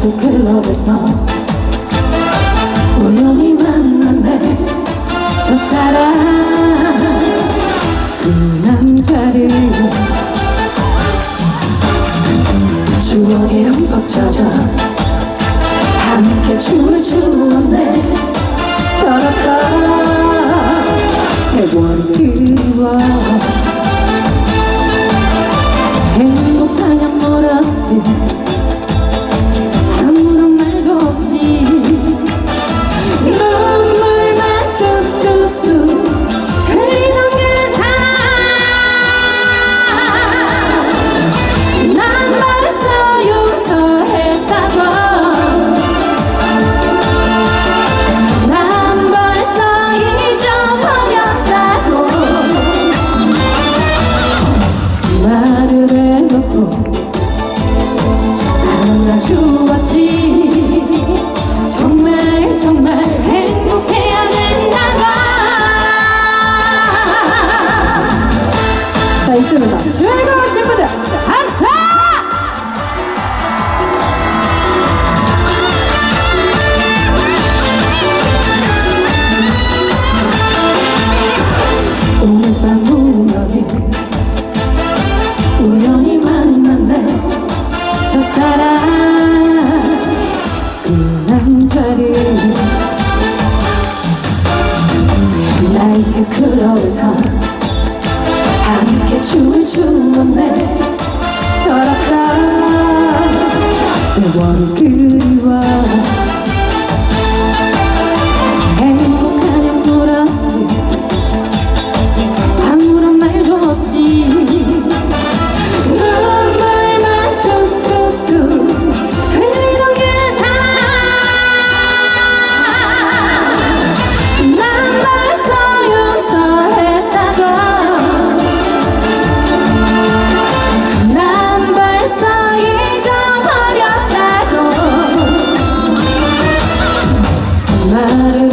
클럽에서 우연히 만난 내 첫사랑 그 남자를 추억에 흠뻑 젖어 함께 춤을 추었네. 저렇다. 세월이 그리 즐거우신 분들 박수! 오늘 밤 우연히 우연히 내 첫사랑 그 남자를 나이트 클럽에서 춤을 추었네 저렇다. 세월이 matter.